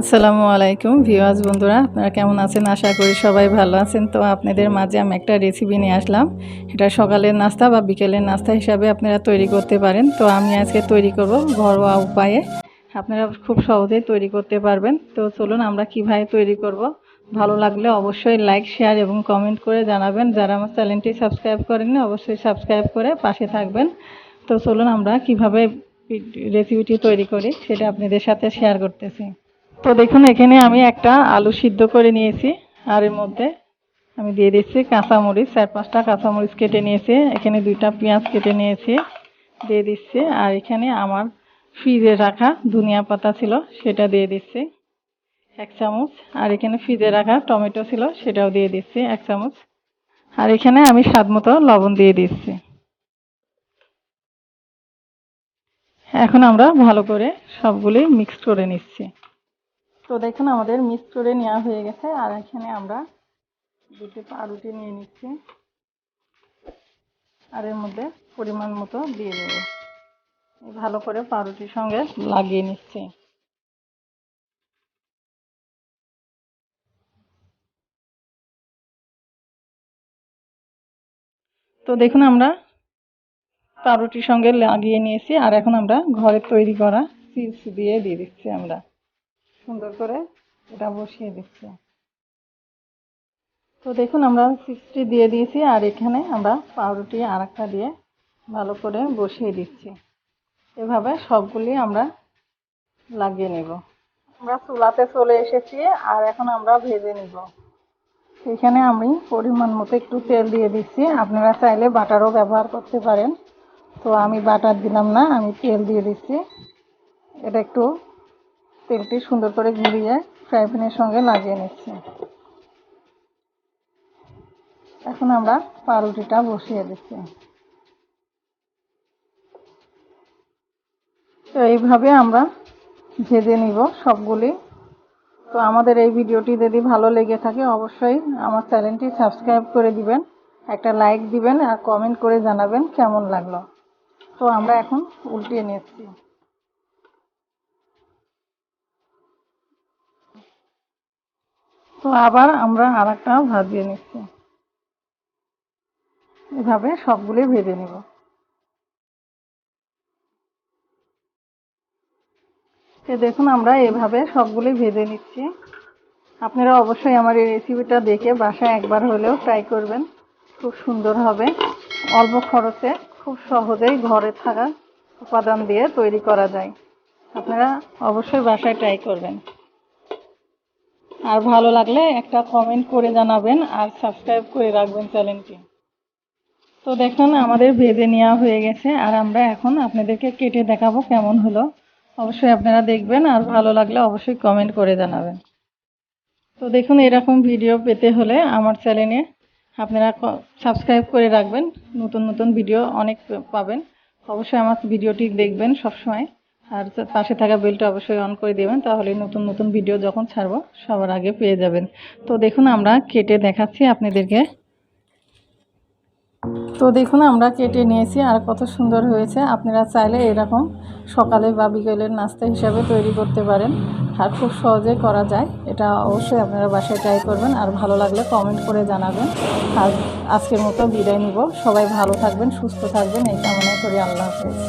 আসসালামু আলাইকুম ভিওয়াজ বন্ধুরা, আপনারা কেমন আছেন? আশা করি সবাই ভালো আছেন। তো আপনাদের মাঝে আমি একটা রেসিপি নিয়ে আসলাম। এটা সকালের নাস্তা বা বিকেলের নাস্তা হিসাবে আপনারা তৈরি করতে পারেন। তো আমি আজকে তৈরি করব ঘরোয়া উপায়ে। আপনারা খুব সহজেই তৈরি করতে পারবেন। তো চলুন আমরা কীভাবে তৈরি করব। ভালো লাগলে অবশ্যই লাইক শেয়ার এবং কমেন্ট করে জানাবেন। যারা আমার চ্যানেলটি সাবস্ক্রাইব করেননি, অবশ্যই সাবস্ক্রাইব করে পাশে থাকবেন। তো চলুন আমরা কীভাবে রেসিপিটি তৈরি করি, সেটা আপনাদের সাথে শেয়ার করতেছি। তো দেখুন, এখানে আমি একটা আলু সিদ্ধ করে নিয়েছি, আর এর মধ্যে আমি দিয়ে দিচ্ছি কাঁচামরিচ, চার পাঁচটা কাঁচামরিচ কেটে নিয়েছি, এখানে দুইটা পেঁয়াজ কেটে নিয়েছি, দিয়ে দিচ্ছি, আর এখানে আমার ফ্রিজে রাখা ধনিয়া পাতা ছিল, সেটা দিয়ে দিচ্ছি, এক চামচ, আর এখানে ফ্রিজে রাখা টমেটো ছিল, সেটাও দিয়ে দিচ্ছি, এক চামচ, আর এখানে আমি স্বাদ মতো লবণ দিয়ে দিচ্ছি। এখন আমরা ভালো করে সবগুলি মিক্স করে নিচ্ছি। তো দেখুন, আমাদের মিক্স করে নেওয়া হয়ে গেছে। আর এখানে আমরা দুটি পাউরুটি নিয়ে নিচ্ছি। আর এর মধ্যে পরিমাণ মতো দিয়ে দেব। ভালো করে পাউরুটির সঙ্গে লাগিয়ে নিচ্ছি। তো দেখুন, আমরা পাউরুটির সঙ্গে লাগিয়ে নিয়েছি। আর এখন আমরা ঘরে তৈরি করা চিপস দিয়ে দিয়ে দিচ্ছি আমরা। সুন্দর করে এটা বসিয়ে দিচ্ছি। তো দেখুন, আমরা সিক্সটি দিয়ে দিয়েছি, আর এখানে আমরা পাউরুটি আর দিয়ে ভালো করে বসিয়ে দিচ্ছি। এভাবে সবগুলি আমরা লাগিয়ে নেব। আমরা চুলাতে চলে এসেছি, আর এখন আমরা ভেজে নিব। এখানে আমি পরিমাণ মতো একটু তেল দিয়ে দিচ্ছি। আপনারা চাইলে বাটারও ব্যবহার করতে পারেন। তো আমি বাটার দিলাম না, আমি তেল দিয়ে দিচ্ছি। এটা একটু তেলটি সুন্দর করে ঘুরিয়ে ফ্রাই প্যানের সঙ্গে লাগিয়ে নিচ্ছি। এখন আমরা পাউরুটিটা বসিয়ে দিচ্ছি। তো এইভাবে আমরা ভেজে নিব সবগুলি। তো আমাদের এই ভিডিওটি যদি ভালো লেগে থাকে, অবশ্যই আমার চ্যানেলটি সাবস্ক্রাইব করে দিবেন, একটা লাইক দিবেন আর কমেন্ট করে জানাবেন কেমন লাগল। তো আমরা এখন উল্টিয়ে নিচ্ছি। তো আবার আমরা আর একটা ভাজিয়ে নিচ্ছি। এভাবে সবগুলি ভেজে নিব। তো দেখুন, আমরা এভাবে সবগুলি ভেজে নিচ্ছি। আপনারা অবশ্যই আমার এই রেসিপিটা দেখে বাসায় একবার হলেও ট্রাই করবেন। খুব সুন্দর হবে। অল্প খরচে খুব সহজেই ঘরে থাকা উপাদান দিয়ে তৈরি করা যায়। আপনারা অবশ্যই বাসায় ট্রাই করবেন। আর ভালো লাগলে একটা কমেন্ট করে জানাবেন আর সাবস্ক্রাইব করে রাখবেন চ্যানেলটি তো দেখুন, আমাদের ভেজে নেওয়া হয়ে গেছে আর আমরা এখন আপনাদেরকে কেটে দেখাবো কেমন হলো। অবশ্যই আপনারা দেখবেন আর ভালো লাগলে অবশ্যই কমেন্ট করে জানাবেন। তো দেখুন, এরকম ভিডিও পেতে হলে আমার চ্যানেলে আপনারা সাবস্ক্রাইব করে রাখবেন। নতুন নতুন ভিডিও অনেক পাবেন। অবশ্যই আমার ভিডিওটি দেখবেন সবসময়। আর পাশে থাকা বেলটা অবশ্যই অন করে দেবেন তাহলে নতুন নতুন ভিডিও যখন ছাড়বো, সবার আগে পেয়ে যাবেন। তো দেখুন, আমরা কেটে দেখাচ্ছি আপনাদেরকে। তো দেখুন, আমরা কেটে নিয়েছি, আর কত সুন্দর হয়েছে। আপনারা চাইলে এরকম সকালে বা বিকেলের নাস্তা হিসাবে তৈরি করতে পারেন, আর খুব সহজে করা যায়। এটা অবশ্যই আপনারা বাসায় ট্রাই করবেন, আর ভালো লাগলে কমেন্ট করে জানাবেন। আর আজকের মতো বিদায় নিব। সবাই ভালো থাকবেন, সুস্থ থাকবেন। এই কামনা করি আল্লাহ হাফেজ।